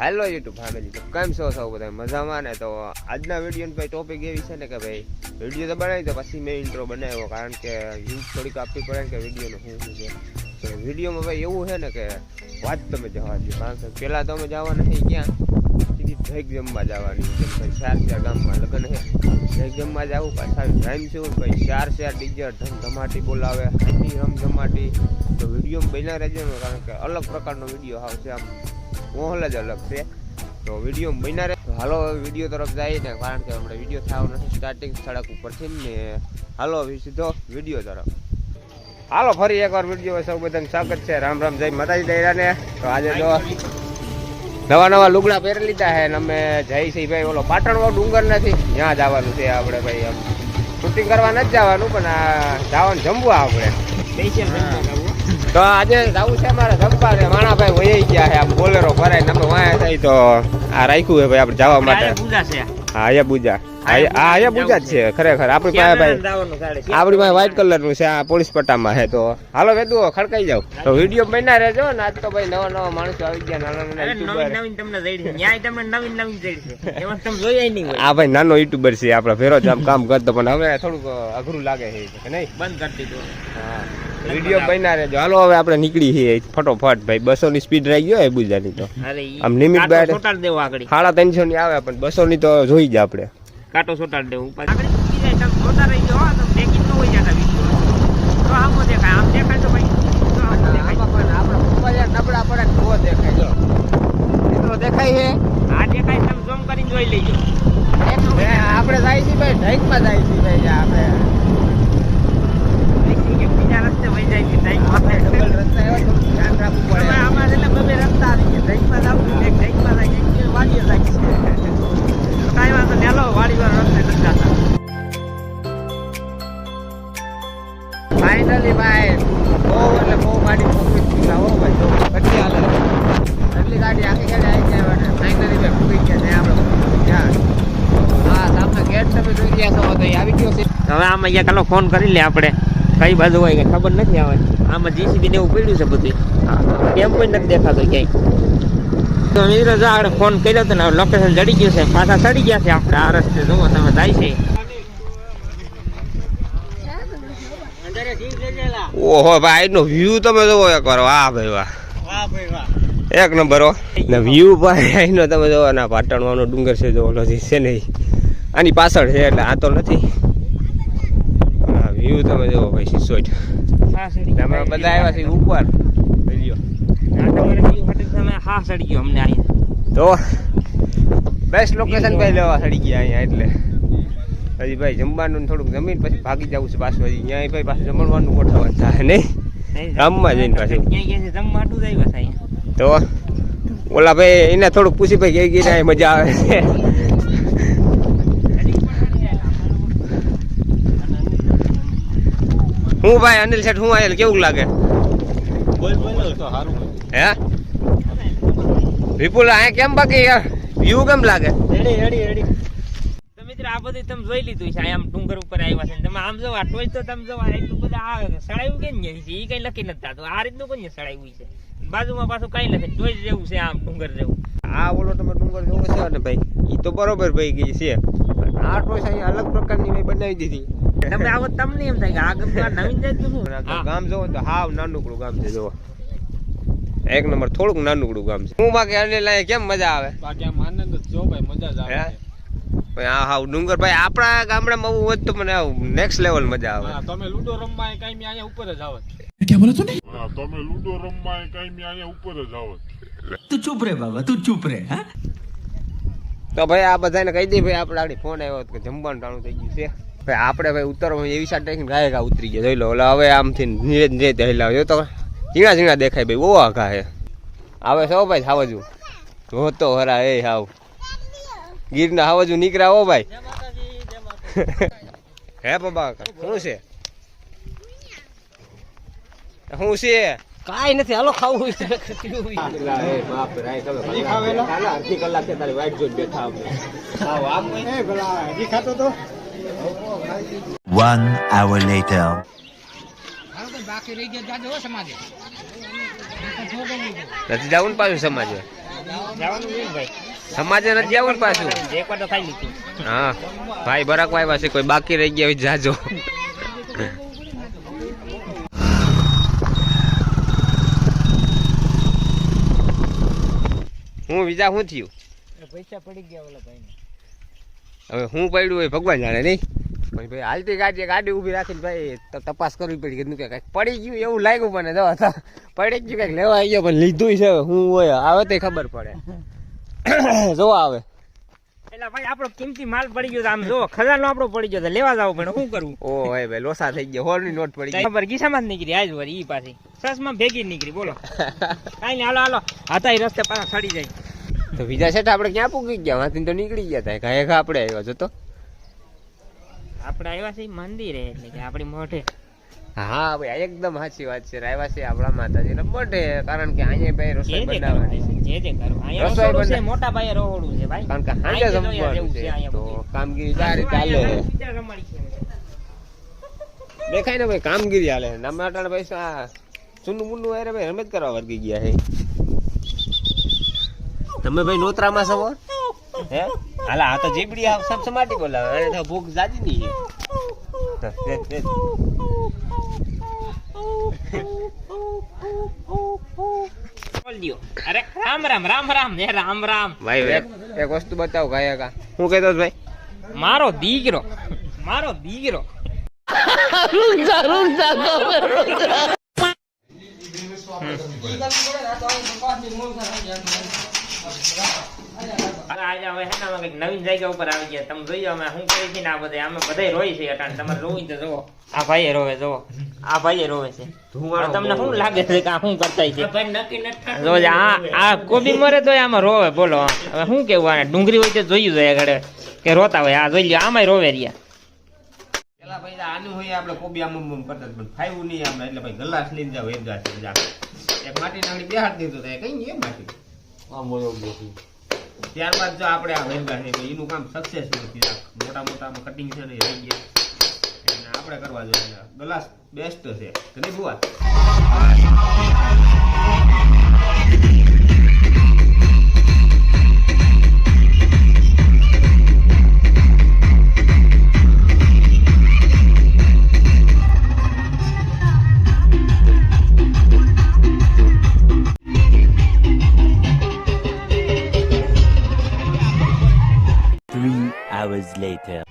હાલો YouTube family તો કેમ છો સૌ બધા મજામાં ને? તો આજના વિડીયોની ભાઈ ટોપિક એવી છે ને કે ભાઈ વીડિયો તો બનાવી તો પછી મેં ઇન્ટ્રો બનાવ્યો, કારણ કે યુઝ થોડીક આપવી પડે ને કે વિડીયોનું શું શું છે. તો વિડીયોમાં ભાઈ એવું છે ને કે વાત તમે જવા દો કારણ કે પહેલાં તો અમે જવાના છીએ ક્યાં? સીધી ભેગ જમવા જવાની કેમ કે ચાર ચાર ગામમાં લગ્ન છે. ભેગ જમવા જવું, પાછા ટાઈમ શું? ભાઈ ચાર ચાર ડીજર ધમ ધમાટી બોલાવે હાથી રમ ધમાટી. તો વીડિયો બન્યા રહેજો ને, કારણ કે અલગ પ્રકારનો વીડિયો આવશે આમ. માહોલ જ અલગ છે. તો વીડિયો બન્યા રહે. હાલો વીડિયો તરફ જાય ને, કારણ કે આપણે વીડિયો થયો નથી સ્ટાર્ટિંગ સડક ઉપરથી ને હાલો સીધો વીડિયો તરફ. હાલો, ફરી એકવાર વીડિયો સૌ બધાને સ્વાગત છે. રામ રામ, જય માતાજી દૈરાને તો આજે જો નવા નવા લુગડા પહેરી લીધા છે ને અમે જઈ છીએ ભાઈ ઓલો પાટણવાળો ડુંગર નથી. ત્યાં જવાનું છે આપણે ભાઈ શૂટિંગ કરવા નથી જવાનું, પણ આ જવાનું જમવું આપણે. તો આજે જવું છે મારે જમવા ને માણાભાઈ વહી ગયા છે આમ બોલેરો ભરાય અમે વાયા થાય તો આ રાખ્યું છે ભાઈ આપણે જવા માટે. હા અહીંયા બુજા હા અહીંયા બુજા જ છે ખરેખર. આપણી પાસે ભાઈ આપણી પાસે વ્હાઈટ કલરનું છે આ પોલીસ પટ્ટામાં છે તો હાલો વેદુ ખડકાઈ જાવ તો વીડિયો બન્યા રહેજો ને આજ તો ભાઈ નવા નવા માણસો આવી ગયા નાના નાના યુટ્યુબર આ ભાઈ નાનો યુટ્યુબર છે આપડે ફેરો આમ કામ કરતો પણ હવે થોડુંક અઘરું લાગે છે કે નહીં? હા. વીડિયો બન્યા રહેજો. હાલો હવે આપણે નીકળી છીએ. ફટોફટ ભાઈ બસો ની સ્પીડ રહી ગયો એ બુજાની તો. આમ નિમિત બાર- સાડા ત્રણસો ની આવે પણ બસો ની તો જોઈ જ આપણે. કાંટો સોટાડ દેવું ન દેખાય આમ દેખાય તો ભાઈ. તો આમો દેખાય. નબળા પડે તો દેખાય જો. મિત્રો દેખાય છે? આ દેખાય તમે ઝૂમ કરીને જોઈ લેજો. હે, આપણે જાય છે ભાઈ ઢાઈકમાં જાય છે ભાઈ આપણે. કે વહી જાય છે ટાઈમ આમાં એટલે બબે રસ્તા આવી ગયા. ઢાઈકમાં જાવું એક ઢાઈકમાં જાય એક વાડીએ જાય તો કાંઈ વાંધો નહીં. હાલો વાડીવાળા રસ્તે નથી જતા ફાઇનલી ભાઈ બહુ એટલે બહુ ગાડી પકડી હો ભાઈ જો કેટલી હાલે. એટલી ગાડી આખી ગાડી આવી ગયા અને ફાઇનલી ભાઈ ગયા આપણે. પકડી હા સામે ગેટ તમે જોઈ ગયા છો તો આવી ગયો છે. હવે આમાં અહીંયા કાલો ફોન કરી લે આપણે. કઈ બાજુ હોય કે ખબર નથી આવે આમાં જીસીબી ને એવું પડ્યું છે બધું. કેમ કોઈ નથી દેખાતો ક્યાંય. તો મિત્રો, જો આગળ ફોન કર્યો હતો ને લોકેશન ચડી ગયું છે. પાછા ચડી ગયા છે આપણે. આ રસ્તે જુઓ તમે, જાય છે. ઓહો, ભાઈ નો વ્યૂ તમે જોવો એકવાર વાહ, ભાઈ, વાહ. એક નંબર ને વ્યૂ ભાઈ, અહીંનો તમે જોવો ના પાટણવાનો ડુંગર છે જો ઓલો છે ને આની પાછળ છે, એટલે આ તો નથી. જોવો ભાઈ સિસોઈટ તમે બધા આવ્યા છે ઉપર? હા સડી ગયો અમને અહીંયા. તો બેસ્ટ લોકેશન ભાઈ લેવા સડી ગયા અહીંયા એટલે? હજી ભાઈ જમવાનું થોડુંક જમીન પછી ભાગી જવું છે પાછું હજી. ત્યાં ભાઈ પાછું જમવાનું ગોઠવવાનું થાય નહીં? ગામમાં જઈને પાછું. ક્યાં ગયા જમવા આટલું જ છે અહીંયા. તો ઓલા ભાઈ એને થોડુંક પૂછી ભાઈ કઈ ગઈ મજા આવે છે. હું ભાઈ અનિલ શેઠ હું આયેલ કેવું લાગે? હે? વિપુલ આ કેમ બાકી? યાર વ્યૂ કેમ લાગે? મિત્રો આ બધું તમે જોઈ લીધું છે આમ ડુંગર ઉપર આવ્યા છે. ને તમે આમ જવા આ ટોચ તો તમે જો એટલું બધા આ સળાયું કેમ છે? એ કઈ લખી નથી થતું. આ રીતનું કોઈ સળાયું છે? બાજુમાં પાછું કઈ નથી. ટોચ જેવું છે આમ ડુંગર જેવું. આ ઓલો તમે ડુંગર જોવો છે ને ભાઈ એ તો બરોબર ભાઈ ગઈ છે. આ ટોચ અહીંયા અલગ પ્રકારની મેં બનાવી દીધી. તમે આવો તમને એમ થાય કે આ નવીન શું. ગામ જોવો તો હાવ નાનકડું ગામ છે જોવો એક નંબર થોડુંક નાનકડું ગામ છે. હું બાકી અનિલ અહીંયા કેમ મજા આવે? બાકી આમ આનંદ જ ભાઈ મજા જ આવે. હા? હા ડુંગર ભાઈ આપણા ગામડામાં આવું હોત તો મને નેક્સ્ટ લેવલ મજા આવે. હા, તમે લુડો રમવા કાંઈ અહીંયા ઉપર જ આવત. તમે લુડો રમવા કાંઈ અહીંયા ઉપર જ તું ચૂપ રે બાબા તું ચૂપ રે હા? તો ભાઈ આ બધાને કહી દે ભાઈ આપણે ફોન આવ્યો કે જમવાનું ટાણું થઈ ગયું છે. ભાઈ આપણે ભાઈ ઉતરવા એવી સાઈડ રાખીને ગાય ગા ઉતરી ગયા. જોઈ લો એટલે હવે આમથી ધીરે ધીરે હેલા જો તો ઝીણા ઝીણા દેખાય ભાઈ બહુ આઘા હે આવે છો ભાઈ સાવજુ હો તો હરા એ હાવ. ગીરના સાવજુ નીકળ્યા હો ભાઈ. હે બાબા શું છે? શું છે? કાઈ નથી હાલો ખાવું અડધી કલાક તારી વાઈટ જોઈને બેઠા આપણે. One hour later. નથી જવું ને પાછું સમાજે? સમાજે નથી જવું પાછું? એક વાર તો ખાઈ લીધું. હા ભાઈ બરાક આવ્યા છે કોઈ બાકી રહી ગયા જાજો. હું વિજા શું થયું? પૈસા પડી ગયા ઓલા ભાઈ હવે હું પડ્યું હોય ભગવાન જાણે નહીં. પણ ભાઈ હાલતી ગાડી ગાડી ઊભી રાખીને ભાઈ તપાસ કરવી પડી કીધું કે કાંઈક પડી ગયું એવું લાગ્યું મને. દવા હતા પડી ગયું કાંઈક લેવા આવી ગયો પણ લીધું છે હું હોય આવે તે ખબર પડે. જોવા આવે. એટલે ભાઈ આપણો કિંમતી માલ પડી ગયો તો આમ જો ખજાનો આપણો પડી ગયો તો લેવા જાવ પણ શું કરવું ઓ ભાઈ ભાઈ લોસા થઈ ગયા હોરની નોટ પડી ગઈ. ખબર ગીસામાં જ નીકળી આજ વળી ઈ પાછી. સસમાં ભેગી નીકળી બોલો. કાઈ નહીં હાલો હાલો. હતા ઈ રસ્તે પાછા સડી જાય. તો બીજા સેટ આપણે ક્યાં પૂગી ગયા? વાંચીને તો નીકળી ગયા હતા કાંઈ ઘા આપણે આવ્યા જો તો. આપણે આવ્યા છે મંદિરે એટલે કે આપણી મોઢે. હા ભાઈ એકદમ સાચી વાત છે. આવ્યા છે આપણા માતાજીને મોઢે કારણ કે અહીંયા ભાઈ રસોઈ બનાવવાની છે, જે જે કરવું અહીંયા રસોઈ છે મોટા પાયે રહોડું છે ભાઈ. કારણ કે હાજે જમવાનું છે. તો કામગીરી સારી ચાલે. દેખાય ને ભાઈ કામગીરી હાલે. નમાટાણ ભાઈ સુનું મુન્નું અરે ભાઈ રમત કરવા વર્ગી ગયા છે. તમે ભાઈ નોતરામાં છો? હે? હાલા આ તો જીબડી આવ સમ સમાટી બોલાવે. અને તો ભૂખ જાજી ની. અરે રામ રામ રામ રામ હે રામ રામ. ભાઈ એક વસ્તુ બતાવો ગાયા કા હું કહેતો હતો ભાઈ? મારો દીકરો મારો દીકરો. આજે હવે હે ને કંઈક નવીન જગ્યા ઉપર આવી ગયા. તમે જોઈ અમે શું કરી છે ને આ બધા. અમે બધાય રોઈ છે અટાણ. તમારે રોવી તો જોવો. આ ભાઈએ રોવે જોવો. આ ભાઈએ રોવે છે. તમને શું લાગે છે કે આ શું કરતા છે? જો આ આ કોબી મરે તો આમાં રોવે બોલો. હવે શું કેવું? આને ડુંગળી હોય તો જોયું જાય આગળ. કે રોતા હોય. આ જોઈ લ્યો આમાંય રોવે રહ્યા. પેલા ભાઈ આનું હોય આપણે કોબી આમ આમ કરતા પણ ફાવ્યું નહીં આમ. એટલે ભાઈ ગલાસ લઈને જાવ એક એક માટી નાખી બે હાથ દીધો કઈ એમ માટી. ત્યારબાદ જો આપણે આ વેંગા છે એનું કામ સક્સેસ નથી. આ મોટા મોટા કટિંગ છે ને રહી ગયા. એને આપણે કરવા જોઈએ. ગ્લાસ બેસ્ટ છે. કે નહીં બુઆ Yeah.